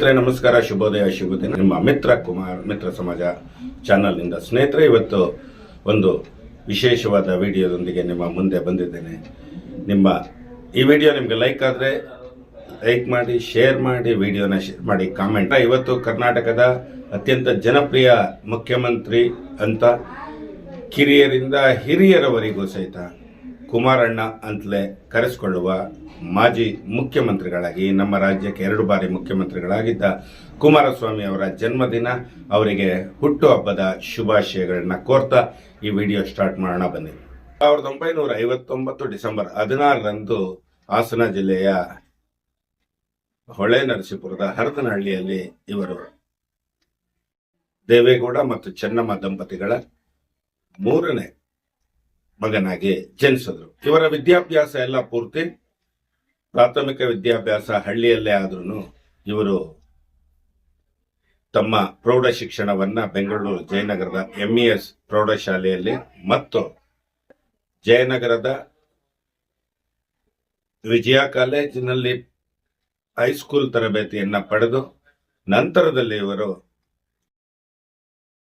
ನಮಸ್ಕಾರ. ಶುಭೋದಯ ಶುಭದಿನ ನಿಮ್ಮ ಮಿತ್ರ ಕುಮಾರ್, ಮಿತ್ರ ಸಮಾಜ ಚಾನಲ್ನಿಂದ ಸ್ನೇಹಿತರೆ, ಇವತ್ತು ಒಂದು ವಿಶೇಷವಾದ ವಿಡಿಯೋದೊಂದಿಗೆ ನಿಮ್ಮ ಮುಂದೆ ಬಂದಿದ್ದೇನೆ. ನಿಮ್ಮ ಈ ವಿಡಿಯೋ ನಿಮಗೆ ಲೈಕ್ ಆದರೆ ಲೈಕ್ ಮಾಡಿ, ಶೇರ್ ಮಾಡಿ, ವಿಡಿಯೋನ ಶೇರ್ ಮಾಡಿ ಕಾಮೆಂಟ್. ಇವತ್ತು ಕರ್ನಾಟಕದ ಅತ್ಯಂತ ಜನಪ್ರಿಯ ಮುಖ್ಯಮಂತ್ರಿ ಅಂತ ಕಿರಿಯರಿಂದ ಹಿರಿಯರವರೆಗೂ ಸಹಿತ ಕುಮಾರಣ್ಣ ಅಂತಲೇ ಕರೆಸಿಕೊಳ್ಳುವ ಮಾಜಿ ಮುಖ್ಯಮಂತ್ರಿಗಳಾಗಿ, ನಮ್ಮ ರಾಜ್ಯಕ್ಕೆ ಎರಡು ಬಾರಿ ಮುಖ್ಯಮಂತ್ರಿಗಳಾಗಿದ್ದ ಕುಮಾರಸ್ವಾಮಿ ಅವರ ಜನ್ಮದಿನ, ಅವರಿಗೆ ಹುಟ್ಟುಹಬ್ಬದ ಶುಭಾಶಯಗಳನ್ನ ಕೋರ್ತಾ ಈ ವಿಡಿಯೋ ಸ್ಟಾರ್ಟ್ ಮಾಡೋಣ ಬನ್ನಿ. ಸಾವಿರದ ಒಂಬೈನೂರ ಐವತ್ತೊಂಬತ್ತು ಡಿಸೆಂಬರ್ ಹದಿನಾರರಂದು ಹಾಸನ ಜಿಲ್ಲೆಯ ಹೊಳೆ ನರಸೀಪುರದ ಹರದನಹಳ್ಳಿಯಲ್ಲಿ ಇವರು ದೇವೇಗೌಡ ಮತ್ತು ಚೆನ್ನಮ್ಮ ದಂಪತಿಗಳ ಮೂರನೇ ಮಗನಾಗಿ ಜನಿಸಿದ್ರು. ಇವರ ವಿದ್ಯಾಭ್ಯಾಸ ಎಲ್ಲ ಪೂರ್ತಿ ಪ್ರಾಥಮಿಕ ವಿದ್ಯಾಭ್ಯಾಸ ಹಳ್ಳಿಯಲ್ಲೇ ಆದ್ರೂ ಇವರು ತಮ್ಮ ಪ್ರೌಢ ಶಿಕ್ಷಣವನ್ನ ಬೆಂಗಳೂರು ಜಯನಗರದ ಎಂಇಎಸ್ ಪ್ರೌಢಶಾಲೆಯಲ್ಲಿ ಮತ್ತು ಜಯನಗರದ ವಿಜಯ ಕಾಲೇಜಿನಲ್ಲಿ ಹೈಸ್ಕೂಲ್ ತರಬೇತಿಯನ್ನ ಪಡೆದು ನಂತರದಲ್ಲಿ ಇವರು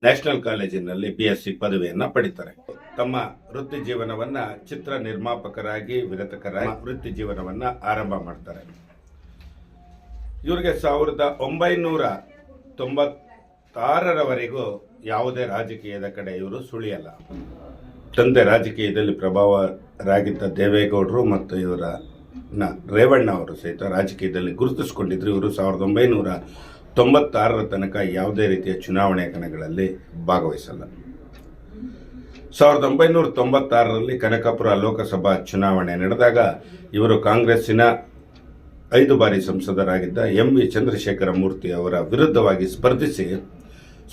ನ್ಯಾಷನಲ್ ಕಾಲೇಜಿನಲ್ಲಿ ಬಿ ಎಸ್ ಸಿ ಪದವಿಯನ್ನು ಪಡಿತಾರೆ. ತಮ್ಮ ವೃತ್ತಿ ಜೀವನವನ್ನ ಚಿತ್ರ ನಿರ್ಮಾಪಕರಾಗಿ, ವಿರತಕರಾಗಿ ವೃತ್ತಿ ಜೀವನವನ್ನ ಆರಂಭ ಮಾಡ್ತಾರೆ. ಇವರಿಗೆ ಸಾವಿರದ ಒಂಬೈನೂರ ತೊಂಬತ್ತಾರರವರೆಗೂ ಯಾವುದೇ ರಾಜಕೀಯದ ಕಡೆ ಇವರು ಸುಳಿಯಲ್ಲ. ತಂದೆ ರಾಜಕೀಯದಲ್ಲಿ ಪ್ರಭಾವರಾಗಿದ್ದ ದೇವೇಗೌಡರು ಮತ್ತು ಇವರ ರೇವಣ್ಣ ಅವರು ಸಹಿತ ರಾಜಕೀಯದಲ್ಲಿ ಗುರುತಿಸಿಕೊಂಡಿದ್ರು. ಇವರು ಸಾವಿರದ ಒಂಬೈನೂರ ತೊಂಬತ್ತಾರರ ತನಕ ಯಾವುದೇ ರೀತಿಯ ಚುನಾವಣೆ ಕಣಗಳಲ್ಲಿ ಭಾಗವಹಿಸಲ್ಲ. ಸಾವಿರದ ಒಂಬೈನೂರ ತೊಂಬತ್ತಾರರಲ್ಲಿ ಕನಕಪುರ ಲೋಕಸಭಾ ಚುನಾವಣೆ ನಡೆದಾಗ ಇವರು ಕಾಂಗ್ರೆಸ್ಸಿನ ಐದು ಬಾರಿ ಸಂಸದರಾಗಿದ್ದ ಎಂ ವಿ ಚಂದ್ರಶೇಖರ ಮೂರ್ತಿ ಅವರ ವಿರುದ್ಧವಾಗಿ ಸ್ಪರ್ಧಿಸಿ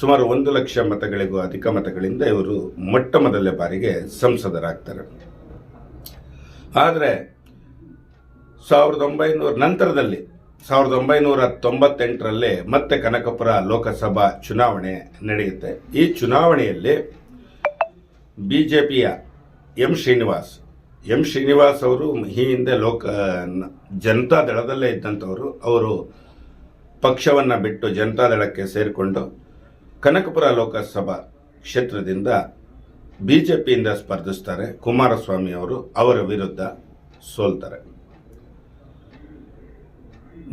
ಸುಮಾರು ಒಂದು ಲಕ್ಷ ಮತಗಳಿಗೂ ಅಧಿಕ ಮತಗಳಿಂದ ಇವರು ಮೊಟ್ಟ ಮೊದಲ ಬಾರಿಗೆ ಸಂಸದರಾಗ್ತಾರೆ. ಆದರೆ ಸಾವಿರದ ಒಂಬೈನೂರ ನಂತರದಲ್ಲಿ ಸಾವಿರದ ಒಂಬೈನೂರ ತೊಂಬತ್ತೆಂಟರಲ್ಲಿ ಮತ್ತೆ ಕನಕಪುರ ಲೋಕಸಭಾ ಚುನಾವಣೆ ನಡೆಯುತ್ತೆ. ಈ ಚುನಾವಣೆಯಲ್ಲಿ ಬಿಜೆಪಿಯ ಎಂ ಶ್ರೀನಿವಾಸ್ ಎಂ ಶ್ರೀನಿವಾಸ್ ಅವರು ಈ ಹಿಂದೆ ಲೋಕ, ಜನತಾ ದಳದಲ್ಲೇ ಇದ್ದಂಥವರು, ಅವರು ಪಕ್ಷವನ್ನು ಬಿಟ್ಟು ಜನತಾ ದಳಕ್ಕೆ ಸೇರಿಕೊಂಡು ಕನಕಪುರ ಲೋಕಸಭಾ ಕ್ಷೇತ್ರದಿಂದ ಬಿಜೆಪಿಯಿಂದ ಸ್ಪರ್ಧಿಸ್ತಾರೆ. ಕುಮಾರಸ್ವಾಮಿ ಅವರು ಅವರ ವಿರುದ್ಧ ಸೋಲ್ತಾರೆ.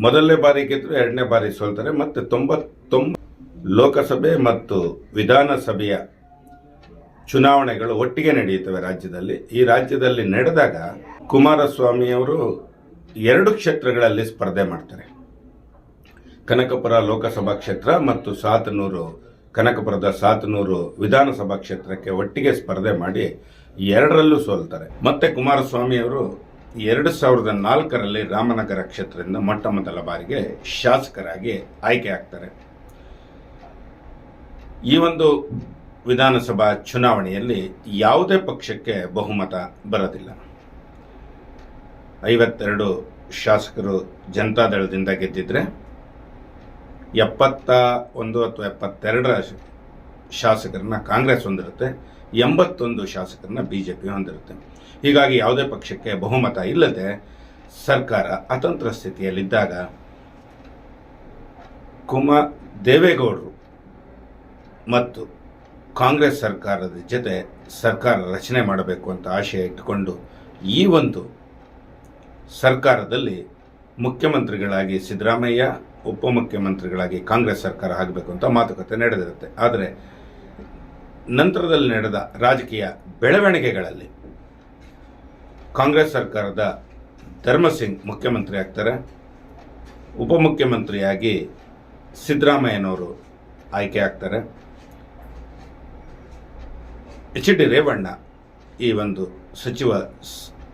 ಮೊದಲನೇ ಬಾರಿ ಗೆದ್ದರು ಎರಡನೇ ಬಾರಿ ಸೋಲ್ತಾರೆ, ಮತ್ತು ತೊಂಬತ್ತೊಂಬ ಲೋಕಸಭೆ ಮತ್ತು ವಿಧಾನಸಭೆಯ ಚುನಾವಣೆಗಳು ಒಟ್ಟಿಗೆ ನಡೆಯುತ್ತವೆ ರಾಜ್ಯದಲ್ಲಿ. ಈ ರಾಜ್ಯದಲ್ಲಿ ನಡೆದಾಗ ಕುಮಾರಸ್ವಾಮಿ ಅವರು ಎರಡು ಕ್ಷೇತ್ರಗಳಲ್ಲಿ ಸ್ಪರ್ಧೆ ಮಾಡ್ತಾರೆ. ಕನಕಪುರ ಲೋಕಸಭಾ ಕ್ಷೇತ್ರ ಮತ್ತು ಸಾತನೂರು, ಕನಕಪುರದ ಸಾತನೂರು ವಿಧಾನಸಭಾ ಕ್ಷೇತ್ರಕ್ಕೆ ಒಟ್ಟಿಗೆ ಸ್ಪರ್ಧೆ ಮಾಡಿ ಎರಡರಲ್ಲೂ ಸೋಲ್ತಾರೆ. ಮತ್ತೆ ಕುಮಾರಸ್ವಾಮಿ ಅವರು ಎರಡು ಸಾವಿರದ ನಾಲ್ಕರಲ್ಲಿ ರಾಮನಗರ ಕ್ಷೇತ್ರದಿಂದ ಮೊಟ್ಟ ಮೊದಲ ಬಾರಿಗೆ ಶಾಸಕರಾಗಿ ಆಯ್ಕೆ ಆಗ್ತಾರೆ. ಈ ಒಂದು ವಿಧಾನಸಭಾ ಚುನಾವಣೆಯಲ್ಲಿ ಯಾವುದೇ ಪಕ್ಷಕ್ಕೆ ಬಹುಮತ ಬರೋದಿಲ್ಲ. ಐವತ್ತೆರಡು ಶಾಸಕರು ಜನತಾದಳದಿಂದ ಗೆದ್ದಿದ್ರೆ ಎಪ್ಪತ್ತ ಒಂದು ಅಥವಾ ಎಪ್ಪತ್ತೆರಡರ ಶಾಸಕರನ್ನ ಕಾಂಗ್ರೆಸ್ ಹೊಂದಿರುತ್ತೆ, ಎಂಬತ್ತೊಂದು ಶಾಸಕರನ್ನ ಬಿಜೆಪಿ ಹೊಂದಿರುತ್ತೆ. ಹೀಗಾಗಿ ಯಾವುದೇ ಪಕ್ಷಕ್ಕೆ ಬಹುಮತ ಇಲ್ಲದೆ ಸರ್ಕಾರ ಅತಂತ್ರ ಸ್ಥಿತಿಯಲ್ಲಿದ್ದಾಗ ಕುಮಾರ್ ದೇವೇಗೌಡರು ಮತ್ತು ಕಾಂಗ್ರೆಸ್ ಸರ್ಕಾರದ ಜೊತೆ ಸರ್ಕಾರ ರಚನೆ ಮಾಡಬೇಕು ಅಂತ ಆಶಯ ಇಟ್ಟುಕೊಂಡು ಈ ಒಂದು ಸರ್ಕಾರದಲ್ಲಿ ಮುಖ್ಯಮಂತ್ರಿಗಳಾಗಿ ಸಿದ್ದರಾಮಯ್ಯ, ಉಪಮುಖ್ಯಮಂತ್ರಿಗಳಾಗಿ ಕಾಂಗ್ರೆಸ್ ಸರ್ಕಾರ ಆಗಬೇಕು ಅಂತ ಮಾತುಕತೆ ನಡೆದಿರುತ್ತೆ. ಆದರೆ ನಂತರದಲ್ಲಿ ನಡೆದ ರಾಜಕೀಯ ಬೆಳವಣಿಗೆಗಳಲ್ಲಿ ಕಾಂಗ್ರೆಸ್ ಸರ್ಕಾರದ ಧರ್ಮಸಿಂಗ್ ಮುಖ್ಯಮಂತ್ರಿ ಆಗ್ತಾರೆ. ಉಪಮುಖ್ಯಮಂತ್ರಿಯಾಗಿ ಸಿದ್ದರಾಮಯ್ಯನವರು ಆಯ್ಕೆ ಆಗ್ತಾರೆ. ಎಚ್ ಡಿ ರೇವಣ್ಣ ಈ ಒಂದು ಸಚಿವ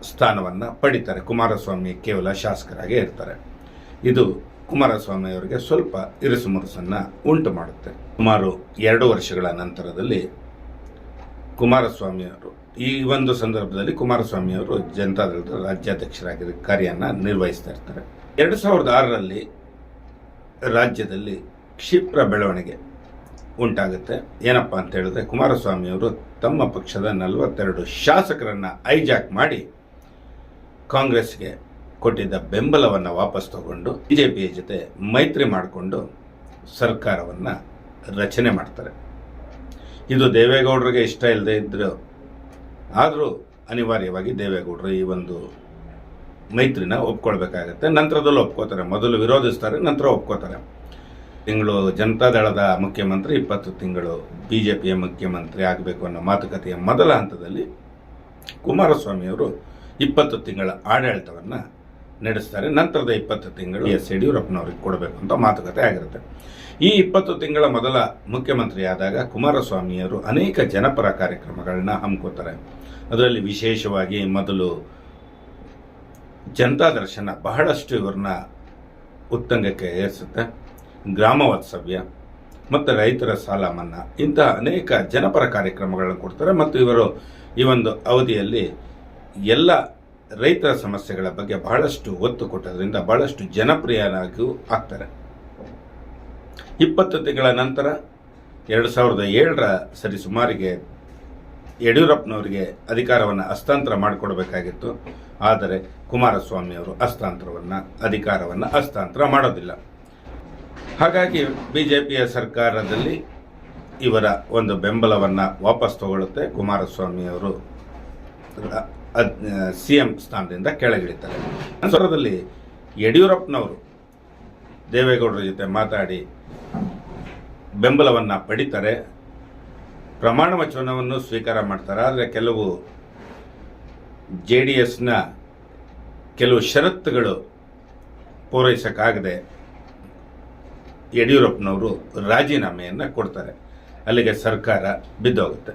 ಸ್ಥಾನವನ್ನು ಪಡಿತಾರೆ. ಕುಮಾರಸ್ವಾಮಿ ಕೇವಲ ಶಾಸಕರಾಗೇ ಇರ್ತಾರೆ. ಇದು ಕುಮಾರಸ್ವಾಮಿ ಅವರಿಗೆ ಸ್ವಲ್ಪ ಇರುಸು ಮುರುಸನ್ನು ಉಂಟು ಮಾಡುತ್ತೆ. ಸುಮಾರು ಎರಡು ವರ್ಷಗಳ ನಂತರದಲ್ಲಿ ಕುಮಾರಸ್ವಾಮಿ ಅವರು ಈ ಒಂದು ಸಂದರ್ಭದಲ್ಲಿ ಕುಮಾರಸ್ವಾಮಿ ಅವರು ಜನತಾದಳದ ರಾಜ್ಯಾಧ್ಯಕ್ಷರಾಗಿ ಕಾರ್ಯನ ನಿರ್ವಹಿಸ್ತಾ ಇರ್ತಾರೆ. ಎರಡು ಸಾವಿರದ ಆರರಲ್ಲಿ ರಾಜ್ಯದಲ್ಲಿ ಕ್ಷಿಪ್ರ ಬೆಳವಣಿಗೆ ಉಂಟಾಗುತ್ತೆ. ಏನಪ್ಪ ಅಂತ ಹೇಳಿದ್ರೆ ಕುಮಾರಸ್ವಾಮಿ ಅವರು ತಮ್ಮ ಪಕ್ಷದ ನಲವತ್ತೆರಡು ಶಾಸಕರನ್ನ ಐಜಾಕ್ ಮಾಡಿ ಕಾಂಗ್ರೆಸ್ಗೆ ಕೊಟ್ಟಿದ್ದ ಬೆಂಬಲವನ್ನು ವಾಪಸ್ ತಗೊಂಡು ಬಿಜೆಪಿಯ ಜೊತೆ ಮೈತ್ರಿ ಮಾಡಿಕೊಂಡು ಸರ್ಕಾರವನ್ನು ರಚನೆ ಮಾಡ್ತಾರೆ. ಇದು ದೇವೇಗೌಡರಿಗೆ ಇಷ್ಟ ಇಲ್ಲದೆ ಇದ್ರು. ಆದರೂ ಅನಿವಾರ್ಯವಾಗಿ ದೇವೇಗೌಡರು ಈ ಒಂದು ಮೈತ್ರಿನ ಒಪ್ಕೊಳ್ಬೇಕಾಗತ್ತೆ. ನಂತರದಲ್ಲಿ ಒಪ್ಕೋತಾರೆ. ಮೊದಲು ವಿರೋಧಿಸ್ತಾರೆ, ನಂತರ ಒಪ್ಕೋತಾರೆ. ತಿಂಗಳು ಜನತಾದಳದ ಮುಖ್ಯಮಂತ್ರಿ ಇಪ್ಪತ್ತು ತಿಂಗಳು ಬಿ ಜೆ ಪಿಯ ಮುಖ್ಯಮಂತ್ರಿ ಆಗಬೇಕು ಅನ್ನೋ ಮಾತುಕತೆಯ ಮೊದಲ ಹಂತದಲ್ಲಿ ಕುಮಾರಸ್ವಾಮಿಯವರು ಇಪ್ಪತ್ತು ತಿಂಗಳ ಆಡಳಿತವನ್ನು ನಡೆಸ್ತಾರೆ. ನಂತರದ ಇಪ್ಪತ್ತು ತಿಂಗಳು ಎಸ್ ಯಡಿಯೂರಪ್ಪನವ್ರಿಗೆ ಕೊಡಬೇಕು ಅಂತ ಮಾತುಕತೆ ಆಗಿರುತ್ತೆ. ಈ ಇಪ್ಪತ್ತು ತಿಂಗಳ ಮೊದಲ ಮುಖ್ಯಮಂತ್ರಿ ಆದಾಗ ಕುಮಾರಸ್ವಾಮಿಯವರು ಅನೇಕ ಜನಪರ ಕಾರ್ಯಕ್ರಮಗಳನ್ನ ಹಮ್ಮಿಕೋತಾರೆ ಅದರಲ್ಲಿ ವಿಶೇಷವಾಗಿ ಮೊದಲು ಜನತಾ ದರ್ಶನ ಬಹಳಷ್ಟು ಇವ್ರನ್ನ ಉತ್ತಂಗಕ್ಕೆ ಏರಿಸುತ್ತೆ. ಗ್ರಾಮ ವಾತ್ಸವ್ಯ ಮತ್ತು ರೈತರ ಸಾಲ ಮನ್ನಾ ಇಂತಹ ಅನೇಕ ಜನಪರ ಕಾರ್ಯಕ್ರಮಗಳನ್ನು ಕೊಡ್ತಾರೆ. ಮತ್ತು ಇವರು ಈ ಒಂದು ಅವಧಿಯಲ್ಲಿ ಎಲ್ಲ ರೈತರ ಸಮಸ್ಯೆಗಳ ಬಗ್ಗೆ ಬಹಳಷ್ಟು ಒತ್ತು ಕೊಟ್ಟದ್ರಿಂದ ಬಹಳಷ್ಟು ಜನಪ್ರಿಯನಾಗಿಯೂ ಆಗ್ತಾರೆ. ಇಪ್ಪತ್ತು ತಿಂಗಳ ನಂತರ ಎರಡು ಸಾವಿರದ ಏಳರ ಸರಿಸುಮಾರಿಗೆ ಯಡಿಯೂರಪ್ಪನವರಿಗೆ ಅಧಿಕಾರವನ್ನು ಹಸ್ತಾಂತರ ಮಾಡಿಕೊಡ್ಬೇಕಾಗಿತ್ತು. ಆದರೆ ಕುಮಾರಸ್ವಾಮಿ ಅವರು ಹಸ್ತಾಂತರವನ್ನು, ಅಧಿಕಾರವನ್ನು ಹಸ್ತಾಂತರ ಮಾಡೋದಿಲ್ಲ. ಹಾಗಾಗಿ ಬಿಜೆಪಿಯ ಸರ್ಕಾರದಲ್ಲಿ ಇವರ ಒಂದು ಬೆಂಬಲವನ್ನು ವಾಪಸ್ ತಗೊಳ್ಳುತ್ತೆ ಕುಮಾರಸ್ವಾಮಿ ಅವರು. ಸಿ ಎಂ ಸ್ಥಾನದಿಂದ ಕೆಳಗಿಳಿತಾರೆ. ನಂತರದಲ್ಲಿ ಯಡಿಯೂರಪ್ಪನವರು ದೇವೇಗೌಡರ ಜೊತೆ ಮಾತಾಡಿ ಬೆಂಬಲವನ್ನು ಪಡಿತಾರೆ. ಪ್ರಮಾಣ ವಚನವನ್ನು ಸ್ವೀಕಾರ ಮಾಡ್ತಾರೆ. ಆದರೆ ಕೆಲವು ಜೆ ಡಿ ಎಸ್ನ ಕೆಲವು ಷರತ್ತುಗಳು ಪೂರೈಸೋಕ್ಕಾಗದೆ ಯಡಿಯೂರಪ್ಪನವರು ರಾಜೀನಾಮೆಯನ್ನು ಕೊಡ್ತಾರೆ. ಅಲ್ಲಿಗೆ ಸರ್ಕಾರ ಬಿದ್ದೋಗುತ್ತೆ.